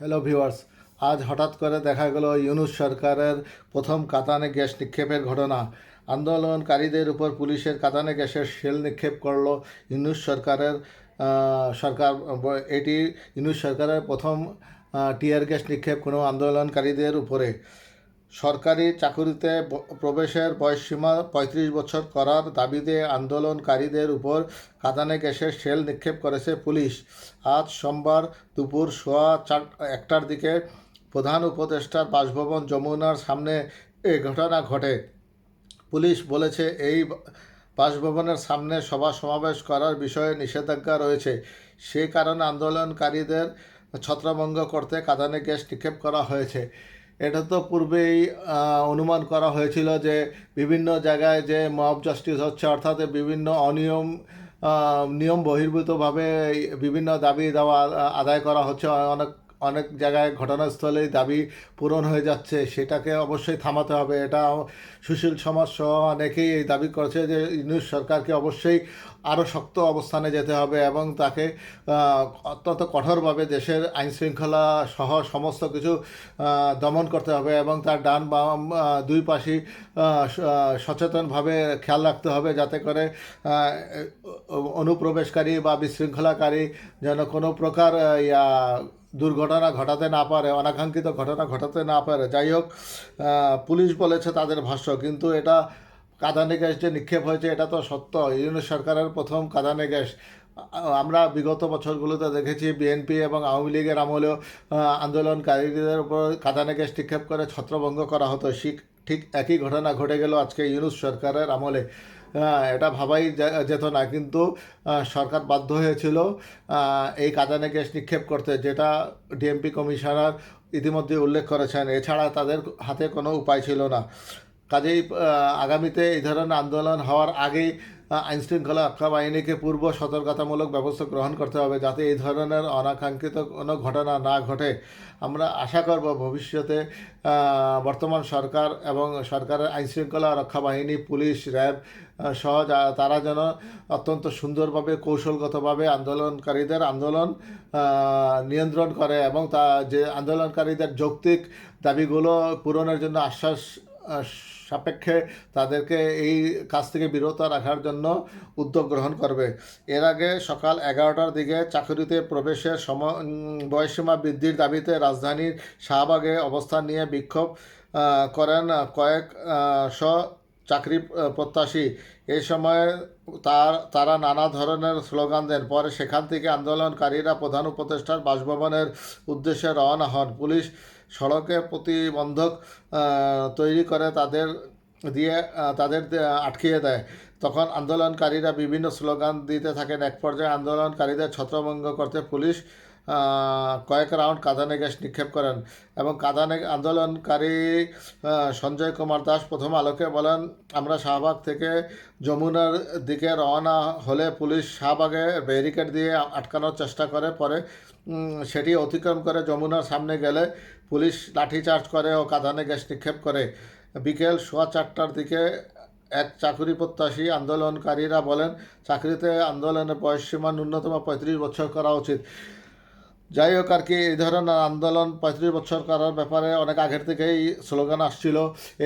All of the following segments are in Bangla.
হ্যালো ভিউয়ার্স আজ হঠাৎ করে দেখা গেল ইউনুস সরকারের প্রথম কাতানে গ্যাস নিক্ষেপের ঘটনা। আন্দোলনকারীদের উপর পুলিশের কাতানে গ্যাসের শেল নিক্ষেপ করল ইউনুস সরকারের সরকার, এটি ইউনুস সরকারের প্রথম টিয়ার গ্যাস নিক্ষেপ কোনো আন্দোলনকারীদের উপরে। সরকারি চাকুরিতে প্রবেশের বয়সসীমা পঁয়ত্রিশ বছর করার দাবিতে আন্দোলনকারীদের উপর কাঁদানে গ্যাসের শেল নিক্ষেপ করেছে পুলিশ। আজ সোমবার দুপুর সোয়া চার, একটার দিকে প্রধান উপদেষ্টার বাসভবন যমুনার সামনে এ ঘটনা ঘটে। পুলিশ বলেছে, এই বাসভবনের সামনে সভা সমাবেশ করার বিষয়ে নিষেধাজ্ঞা রয়েছে। সেই কারণে আন্দোলনকারীদের ছত্রভঙ্গ করতে কাঁদানে গ্যাস নিক্ষেপ করা হয়েছে। এটা তো পূর্বেই অনুমান করা হয়েছিল যে বিভিন্ন জায়গায় যে মব জাস্টিস হচ্ছে, অর্থাৎ বিভিন্ন অনিয়ম নিয়ম বহির্ভূতভাবে বিভিন্ন দাবি দাওয়া আদায় করা হচ্ছে। অনেক অনেক জায়গায় ঘটনাস্থলেই দাবি পূরণ হয়ে যাচ্ছে। সেটাকে অবশ্যই থামাতে হবে। এটা সুশীল সমাজ সহ অনেকেই এই দাবি করছে যে ইউনুস সরকারকে অবশ্যই আরও শক্ত অবস্থানে যেতে হবে এবং তাকে অত্যন্ত কঠোরভাবে দেশের আইন শৃঙ্খলা সহ সমস্ত কিছু দমন করতে হবে এবং তার ডান বাম দুই আহ, সচেতনভাবে খেয়াল রাখতে হবে যাতে করে অনুপ্রবেশকারী বা বিশৃঙ্খলাকারী যেন কোনো প্রকার ইয়া দুর্ঘটনা ঘটাতে না পারে, অনাকাঙ্ক্ষিত ঘটনা ঘটাতে না পারে। যাই হোক পুলিশ বলেছে তাদের ভাষ্য, কিন্তু এটা কাঁদানে গ্যাস যে নিক্ষেপ হয়েছে, এটা তো সত্য। ইউনিয়ন সরকারের প্রথম কাঁদানে গ্যাস। আমরা বিগত বছরগুলোতে দেখেছি, বিএনপি এবং আওয়ামী লীগের আমলেও আন্দোলনকারীদের উপর কাঁদানে গ্যাস নিক্ষেপ করে ছত্রভঙ্গ করা হতো। শিখ ঠিক একই ঘটনা ঘটে গেল আজকে ইউনুস সরকারের আমলে। আহ, এটা ভাবাই যেত না কিন্তু সরকার বাধ্য হয়েছিল এই কাঁদানে গ্যাস নিক্ষেপ করতে যেটা ডিএমপি কমিশনার ইতিমধ্যে উল্লেখ করেছেন। এছাড়া তাদের হাতে কোনো উপায় ছিল না। কাজেই আগামীতে এই ধরনের আন্দোলন হওয়ার আগেই আইনশৃঙ্খলা রক্ষা বাহিনীকে পূর্ব সতর্কতামূলক ব্যবস্থা গ্রহণ করতে হবে যাতে এই ধরনের অনাকাঙ্ক্ষিত কোনো ঘটনা না ঘটে। আমরা আশা করব ভবিষ্যতে বর্তমান সরকার এবং সরকারের আইনশৃঙ্খলা রক্ষা বাহিনী, পুলিশ, র্যাব সহ তারা যেন অত্যন্ত সুন্দরভাবে, কৌশলগতভাবে আন্দোলনকারীদের আন্দোলন নিয়ন্ত্রণ করে এবং তা, যে আন্দোলনকারীদের যৌক্তিক দাবিগুলো পূরণের জন্য আশ্বাস সাপেক্ষে তাদেরকে এই কাজ থেকে বিরত রাখার জন্য উদ্যোগ গ্রহণ করবে। এর আগে সকাল এগারোটার দিকে চাকরিতে প্রবেশের সম বয়সীমা বৃদ্ধির দাবিতে রাজধানীর শাহবাগে অবস্থান নিয়ে বিক্ষোভ করেন কয়েক শ চাকরি প্রত্যাশী। এ সময় তার, তারা নানা ধরনের স্লোগান দেন। পরে সেখান থেকে আন্দোলনকারীরা প্রধান উপদেষ্টার বাসভবনের উদ্দেশ্যে রওনা হন। পুলিশ সড়কে প্রতিবন্ধক তৈরি করে তাদের দিয়ে তাদের আটকিয়ে দেয়। তখন আন্দোলনকারীরা বিভিন্ন স্লোগান দিতে থাকেন। এক পর্যায়ে আন্দোলনকারীদের ছত্রভঙ্গ করতে পুলিশ কয়েক রাউন্ড কাঁদানে গ্যাস নিক্ষেপ করেন এবং কাঁদানে আন্দোলনকারী সঞ্জয় কুমার দাস প্রথম আলোকে বলেন, আমরা শাহবাগ থেকে যমুনার দিকে রওনা হলে পুলিশ শাহবাগে ব্যারিকেড দিয়ে আটকানোর চেষ্টা করে, পরে সেটি অতিক্রম করে যমুনার সামনে গেলে পুলিশ লাঠিচার্জ করে ও কাঁদানে গ্যাস নিক্ষেপ করে। বিকেল সোয়া চারটার দিকে এক চাকরি প্রত্যাশী আন্দোলনকারীরা বলেন, চাকরিতে আন্দোলনের বয়সসীমা ন্যূনতম পঁয়ত্রিশ বছর করা উচিত। যাই হোক আর কি, এই ধরনের আন্দোলন পঁয়ত্রিশ বছর করার ব্যাপারে অনেক আগের থেকেই স্লোগান আসছিল।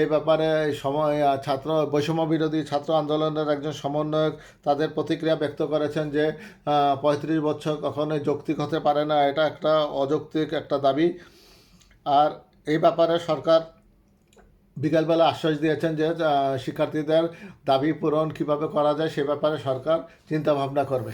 এই ব্যাপারে সময় ছাত্র, বৈষম্য বিরোধী ছাত্র আন্দোলনের একজন সমন্বয়ক তাদের প্রতিক্রিয়া ব্যক্ত করেছেন যে পঁয়ত্রিশ বছর কখনোই যৌক্তিক হতে পারে না। এটা একটা অযৌক্তিক একটা দাবি। আর এই ব্যাপারে সরকার বিকালবেলা আশ্বাস দিয়েছেন যে শিক্ষার্থীদের দাবি পূরণ কীভাবে করা যায় সে ব্যাপারে সরকার চিন্তাভাবনা করবে।